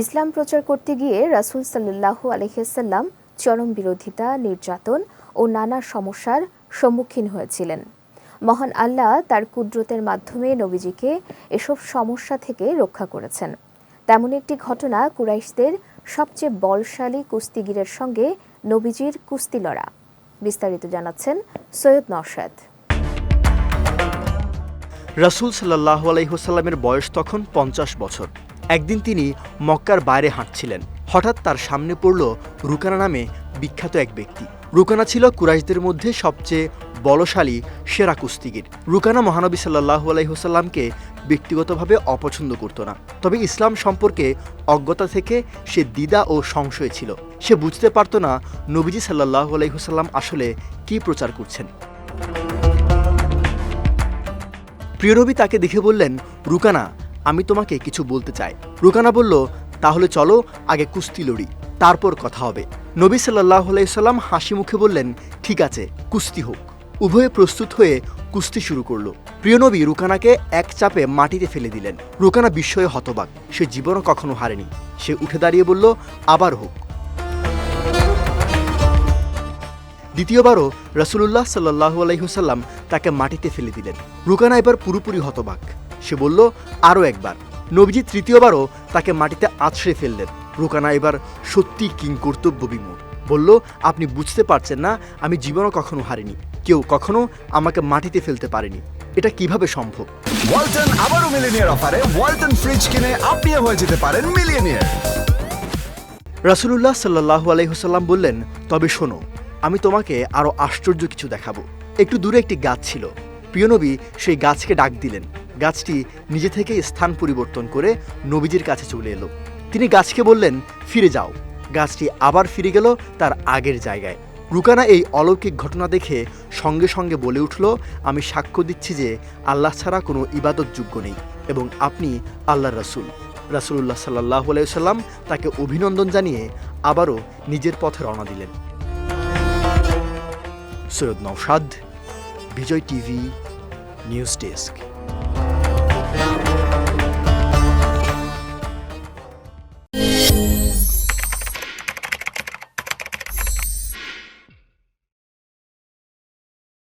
ইসলাম প্রচার করতে গিয়ে রাসূল সাল্লাল্লাহু আলহিসাল্লাম চরম বিরোধিতা, নির্যাতন ও নানা সমস্যার সম্মুখীন হয়েছিলেন। মহান আল্লাহ তার কুদরতের মাধ্যমে নবীজিকে এসব সমস্যা থেকে রক্ষা করেছেন। তেমন একটি ঘটনা কুরাইশদের সবচেয়ে বলশালী কুস্তিগিরের সঙ্গে নবীজির কুস্তি লড়া। বিস্তারিত জানাচ্ছেন সৈয়দ নওশাদ। রাসূল সাল্লাহ আলাইহসাল্লামের বয়স তখন পঞ্চাশ বছর। একদিন তিনি মক্কার বাইরে হাঁটছিলেন। হঠাৎ তার সামনে পড়ল রুকানা নামে বিখ্যাত এক ব্যক্তি। রুকানা ছিল কুরাইশদের মধ্যে সবচেয়ে বলশালী, সেরা কুস্তিগির। রুকানা মহানবী সাল্লাহু আলাইহসাল্লামকে ব্যক্তিগতভাবে অপছন্দ করত না। তবে ইসলাম সম্পর্কে অজ্ঞতা থেকে সে দ্বিধা ও সংশয় ছিল। সে বুঝতে পারত না নবীজি সাল্লাহু আলাইহসাল্লাম আসলে কি প্রচার করছেন। প্রিয়রবি তাকে দেখে বললেন, রুকানা আমি তোমাকে কিছু বলতে চাই। রুকানা বলল, তাহলে চলো, আগে কুস্তি লড়ি, তারপর কথা হবে। নবী সাল্লাহ সাল্লাম হাসি মুখে বললেন, ঠিক আছে, কুস্তি হোক। উভয়ে প্রস্তুত হয়ে কুস্তি শুরু করল। প্রিয়নবী রুকানাকে এক চাপে মাটিতে ফেলে দিলেন। রুকানা বিস্ময়ে হতবাক, সে জীবনও কখনো হারেনি। সে উঠে দাঁড়িয়ে বলল, আবার হোক। দ্বিতীয়বারও রসুল্লাহ সাল্লাহু আলাইহুসাল্লাম তাকে মাটিতে ফেলে দিলেন। রুকানা এবার পুরোপুরি হতবাক। সে বলল আরও একবার। নবীজি তৃতীয়বারও তাকে মাটিতে আছড়ে ফেললেন। রুকানা এবার সত্যি কিং কর্তব্য বিমূর বলল আপনি বুঝতে পারছেন না আমি জীবনও কখনো হারিনি। কেউ কখনো আমাকে মাটিতে ফেলতে পারেনি। এটা কীভাবে সম্ভব? ওয়ালটন আবারও মিলিনিয়ার অফারে। ওয়ালটন ফ্রিজ কিনে আপনিও হয়ে যেতে পারেন মিলিয়নিয়ার। রাসুলুল্লাহ সাল্লাহু আলাইহুসাল্লাম বললেন তবে শোনো আমি তোমাকে আরও আশ্চর্য কিছু দেখাবো। একটু দূরে একটি গাছ ছিল। প্রিয়নবী সেই গাছকে ডাক দিলেন। গাছটি নিজে থেকে স্থান পরিবর্তন করে নবীজির কাছে চলে এলো। তিনি গাছকে বললেন, ফিরে যাও। গাছটি আবার ফিরে গেল তার আগের জায়গায়। রুকানা এই অলৌকিক ঘটনা দেখে সঙ্গে সঙ্গে বলে উঠল, আমি সাক্ষ্য দিচ্ছি যে আল্লাহ ছাড়া কোনো ইবাদতযোগ্য নেই এবং আপনি আল্লাহর রাসূল। রাসুলুল্লাহ সাল্লাহ আলাইসাল্লাম তাকে অভিনন্দন জানিয়ে আবারও নিজের পথে রওনা দিলেন। Syed Nausad Bijoy TV, news desk.